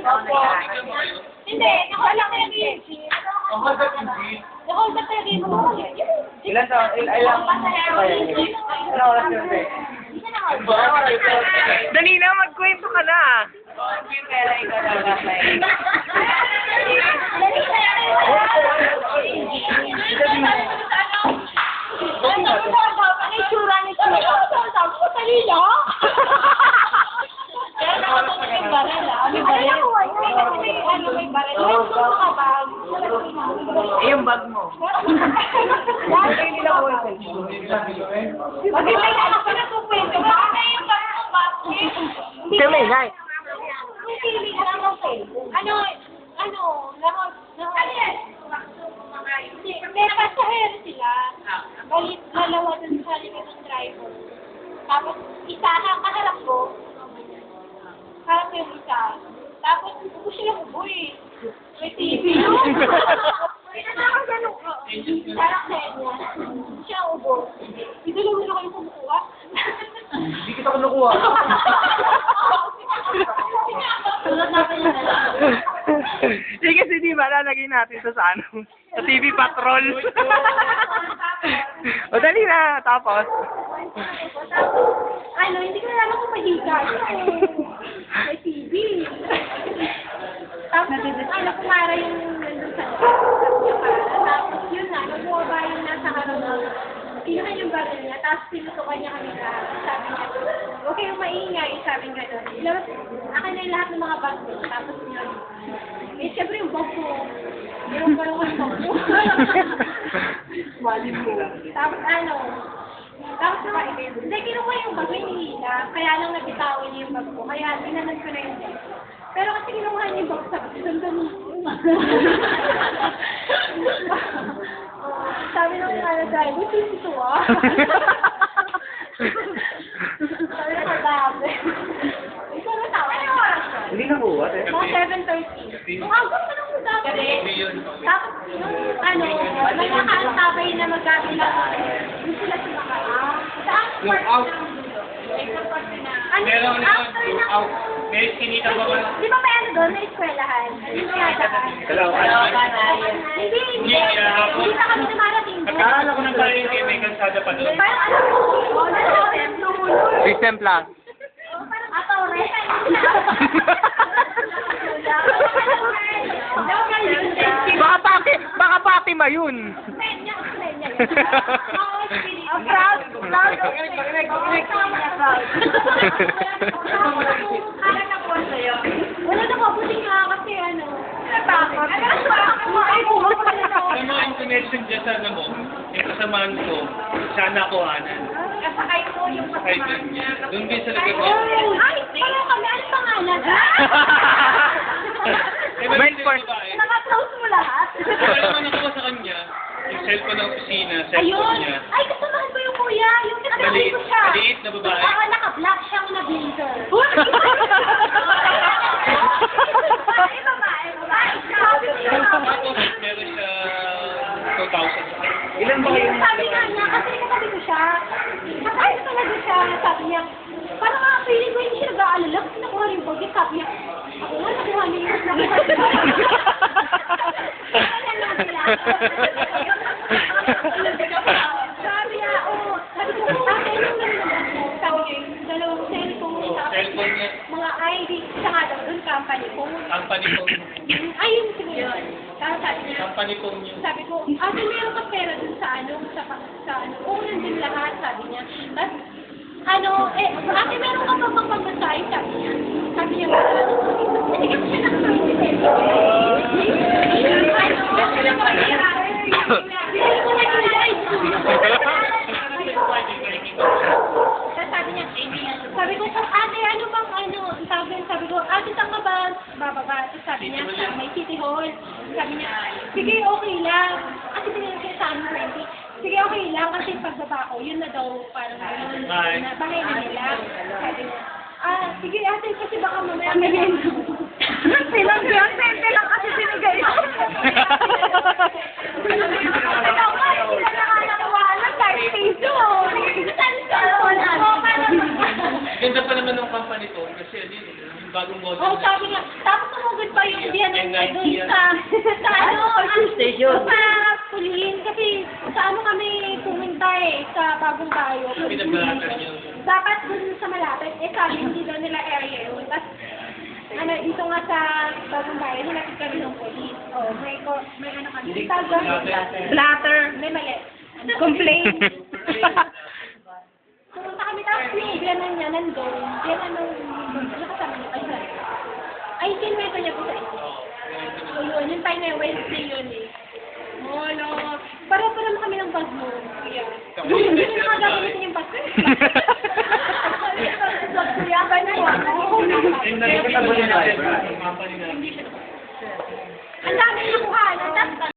Hindi, nakala ko yung EG. Ang hagad hindi. Hold up talaga yung Ilan sa, il- ilang? Ilang oras yun, te? Dali na, magkwento ka na. Ano Eh, yung bag mo. Ko ko na kukwento. Bakit? Hindi. Yung feeling ko lang okay. Ano, ano, laro, laro. Ano yan? Hindi, may sila. Bali, dalawa dun ng driver. Tapos, isa ha, kaharap ko. Harap ko yung isa. Tapos, upo sila ubo eh. May TV. Parang ganun ko. Parang kanya. Siya ubo. Idulungan na kayo kumukuha. Hindi kita kinukuha. Hindi kasi di ba, lalagay natin sa sa ano, sa TV Patrol. o dali na, tapos. ano, hindi ko na alam kung mahiga. Ano, kumara yung nandun sa Tapos, yun na, nagbuwaba yung nasa harap Kinuha yung baril niya, tapos pinutukan niya kami lahat. Sabi niya, huwag kayong maingay, sabi nga doon. Ilabas, akin na yung lahat ng mga bag ko. Tapos yun. Eh, syempre yung bag ko. Yung parang yung bag ko. Mali mo. Tapos ano, tapos naman, hindi, kinuha yung bag, may nihila. Kaya lang nabitawan niya yung bag ko. Kaya tinanan ko na yung bag. Pero kasi kinuha niya yung bag, sabi ko, sandali. Oh, sabi ng ano, driver, sino ito ah? Sabi ko, dami. Ikaw na tawa. Ano yung oras? Hindi nakuha, te. Mga 7.30. Ang agos pa nung dati. Tapos, yung ano, may nakaantabay na magkabilang. Yung sila sumakay. Saan? Look out. Ano, Meron na after na, out. May kinita ba ba? di ba may ano doon, may eskwelahan? Yung tinadaan. Dalawa. Hindi, hindi. Hindi, na kami dumarating doon. Akala ko ng palengke may kalsada pa doon. Parang ano, oh, nasa-orange lumulol. System plus. Ato, rin. Daw na yun. baka pati, baka pati ma yun. Ang proud, proud of Wala na po sa'yo. Wala na po, buti nga kasi ano. Natakot. Ay pa na ako. Ano yung connection dyan sa ano mo? Yung kasamaan ko, sana ko anan. Kasakay ko yung Kahit kasama yun. niya. Doon din sa Ay, likod mo. ay, parang kami, ano pangalan? Eh, Main may course. babae. Naka-close mo lahat? Wala naman ako sa kanya. Yung cellphone ng opisina, cellphone Ayun. niya. Ay, kasamahan ko yung kuya. Yung kinakabi Maliit, ko siya. maliit na babae. Ako naka-black siyang na blazer. Babae, babae, babae. Sabi niya. Tapos meron siya 2,000 sa kanya. Ilan ba kayo? Sabi nga niya, kasi katabi ko siya. Ay, talaga siya. Sabi niya, parang nga feeling ko hindi siya nag-aalala kasi nakuha rin yung bagay. Sabi niya, ako nga nakuha niya yung Wala lang sila. Sabi niya, oh, sabi ko, ate, yung? Sabi niya, dalawang cellphone, Oo, cellphone niya. mga ID, saka daw doon company phone. Ayun, siguro. Tapos sabi ko, ate, meron ka pera dun sa ano, sa, sa ano, nandun lahat, sabi niya. Tapos, ano, eh, ate, meron ka pa pang pagbasahin, sabi niya. Sabi niya, sabi ko, ate, ano bang ano, sabi, sabi ko, ate, saan ka ba bababa? Tapos sabi niya, may city hall. Sabi niya, sige, okay lang. Kasi tinanong siya sa ano, 20. Sige, okay lang. Kasi pagbaba ko, yun na daw, parang yun, bahay na nila. Sabi niya, ah, sige, ate, kasi baka mamaya may Silang 20 lang kasi sinigay. Ganda pa naman ng company phone kasi ano yun, yung bagong model. Oh, sabi nga, tapos tumugod pa yung diyan ng N90 doon yan. sa, sa ano. Sa pulihin, kasi sa ano kami pumunta eh, sa bagong bayo. Pinagbalatan yun. Dapat dun sa malapit, eh sabi hindi daw nila area yun. Tapos, ano, dito nga sa bagong bayo, hinapit kami ng polis. Oh, may, ko, may ano kami. Hindi Tawag doon? Blatter. Blatter. May mali. Complain. Pumunta kami tapos yung bilanan niya nandun. Yan ano, nakasama niya. Ay, sorry. Ay, kinwento niya po sa inyo. So, yun, yung time na yung Wednesday yun eh. Wala. Pareho pa naman kami ng bag mo. Kapag- Hindi na nakagamitin yung bag ko. Kuya, ba na yun? And nakikita mo yung driver. Ang mapa nila. Ang dami nakuha.